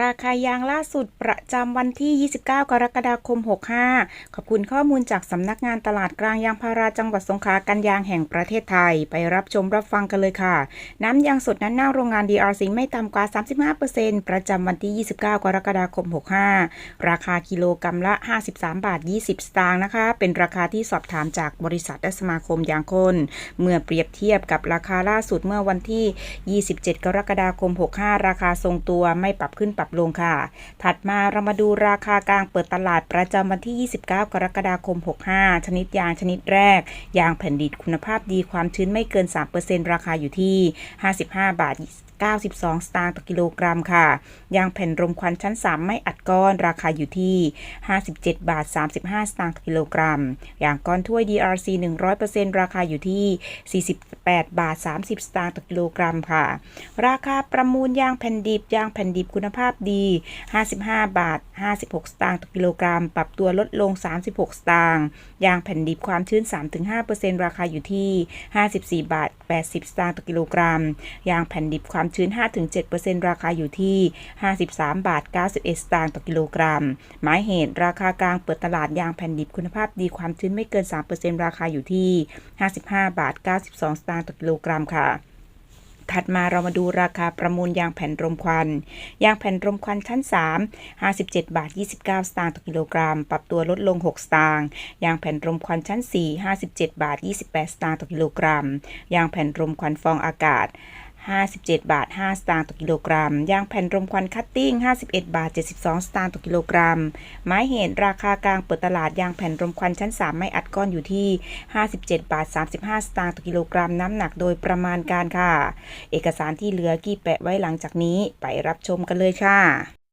ราคายางล่าสุดประจำวันที่ 29 กรกฎาคม 65 ขอบคุณข้อมูลจากสำนักงานตลาดกลางยางพาราจังหวัดสงขลากันยางแห่งประเทศไทย ไปรับชมรับฟังกันเลยค่ะ น้ำยางสดนั้นหน้าโรงงาน DRC ไม่ต่ำกว่า 35%ประจำวันที่ 29 กรกฎาคม 65 ราคากิโลกรัมละ 53 บาท 20 สตางค์นะคะ เป็นราคาที่สอบถามจากบริษัทและสมาคมยางคน เมื่อเปรียบเทียบกับราคาล่าสุดเมื่อวันที่ 27 กรกฎาคม 65 ราคาทรงตัวไม่ปรับขึ้นปรับลงค่ะ ถัดมาเรามาดูราคากลางเปิดตลาดประจำวันที่ 29 กรกฎาคม 65 ชนิดยางชนิดแรก ยางแผ่นดิบคุณภาพดีความชื้นไม่เกิน 3%ราคาอยู่ที่ 55 บาท92 สตางค์ต่อกิโลกรัมค่ะ ยางแผ่นรมควันชั้น 3 ไม่อัดก้อน ราคาอยู่ที่ 57 บาท 35 สตางค์ต่อกิโลกรัม ยางก้อนถ้วย DRC 100%ราคาอยู่ที่ 48 บาท 30 สตางค์ต่อกิโลกรัมค่ะ ราคาประมูลยางแผ่นดิบ ยางแผ่นดิบคุณภาพาพดี 55 บาท 56 สตางค์ต่อกิโลกรัม ปรับตัวลดลง 36 สตางค์ ยางแผ่นดิบความชื้น 3-5%ราคาอยู่ที่ 54 บาท 80 สตางค์ต่อกิโลกรัม ยางแผ่นดิบความชื้น 5-7%ราคาอยู่ที่ 53 บาท 91 สตางค์ต่อกิโลกรัม หมายเหตุราคากลางเปิดตลาดยางแผ่นดิบคุณภาพดีความชื้นไม่เกิน 3%ราคาอยู่ที่ 55 บาท 92 สตางค์ต่อกิโลกรัมค่ะ ถัดมาเรามาดูราคาประมูลยางแผ่นรมควัน ยางแผ่นรมควันชั้น 3 57 บาท 29 สตางค์ต่อกิโลกรัม ปรับตัวลดลง 6 สตางค์ ยางแผ่นรมควันชั้น 4 57 บาท 28 สตางค์ต่อกิโลกรัม ยางแผ่นรมควันฟองอากาศ 57 บาท 5 สตางค์ต่อกิโลกรัม ยางแผ่นรมควันคัตติ้ง 51 บาท 72 สตางค์ต่อกิโลกรัม ไม้เหตุราคากลางเปิดตลาดยางแผ่นรมควันชั้น 3 ไม่อัดก้อนอยู่ที่ 57 บาท 35 สตางค์ต่อกิโลกรัม น้ำหนักโดยประมาณการค่ะ เอกสารที่เหลือกี่แปะไว้หลังจากนี้ไปรับชมกันเลยค่ะ